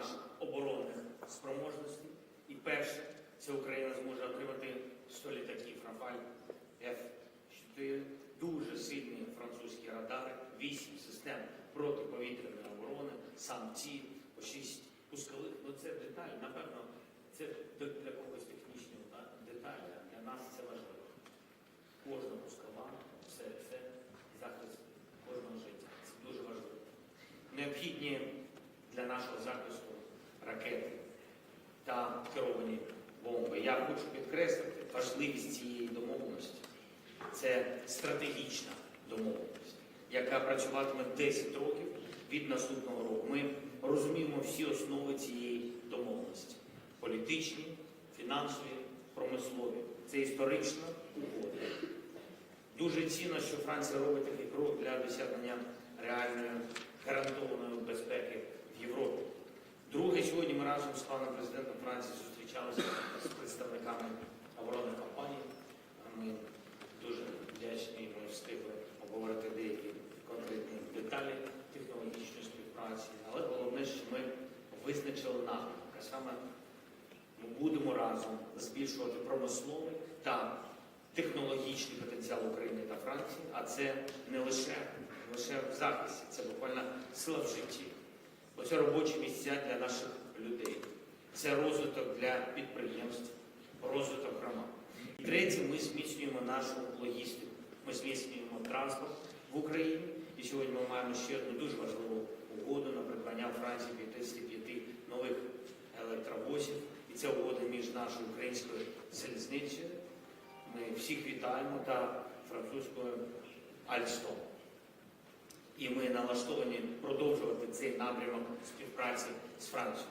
наших оборонних спроможностей. І перше, це Україна зможе отримати 100 літаків Рафаль F-4, дуже сильні французькі радари, 8 систем протиповітряної оборони, сам ці по 6 пускових. Ну це деталь, напевно, це для когось технічні да, деталі, а для нас це важливо. Кожна пускова, все це захист кожного життя. Це дуже важливо. Необхідні для нашого захисту ракети та керовані бомби. Я хочу підкреслити важливість цієї домовленості. Це стратегічна домовленість, яка працюватиме 10 років від наступного року. Ми розуміємо всі основи цієї домовленості: політичні, фінансові, промислові. Це історична угода. Дуже цінно, що Франція робить такий крок для досягнення реальної гарантованої безпеки Європі. Друге, сьогодні ми разом з паном президентом Франції зустрічалися з представниками оборонних компаній. Ми дуже вдячні, ми встигли обговорити деякі конкретні деталі технологічної співпраці. Але головне, що ми визначили напрямок, а саме ми будемо разом збільшувати промисловий та технологічний потенціал України та Франції, а це не лише, не лише в захисті, це буквально сила в житті. Оце робочі місця для наших людей. Це розвиток для підприємств, розвиток громад. І третє, ми зміцнюємо нашу логістику. Ми зміцнюємо транспорт в Україні. І сьогодні ми маємо ще одну дуже важливу угоду на придбання Франції 55 нових електровозів. І це угода між нашою українською залізницею. Ми всіх вітаємо та французькою Альстом. І ми налаштовані продовжувати цей напрямок співпраці з Францією.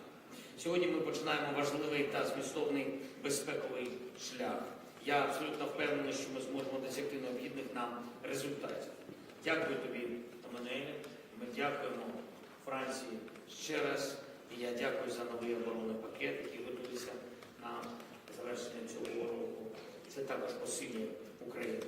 Сьогодні ми починаємо важливий та змістовний безпековий шлях. Я абсолютно впевнений, що ми зможемо досягти необхідних нам результатів. Дякую тобі, Еммануеле. Ми дякуємо Франції ще раз. І я дякую за новий оборонний пакет, який готується на завершення цього року. Це також посилює Україну.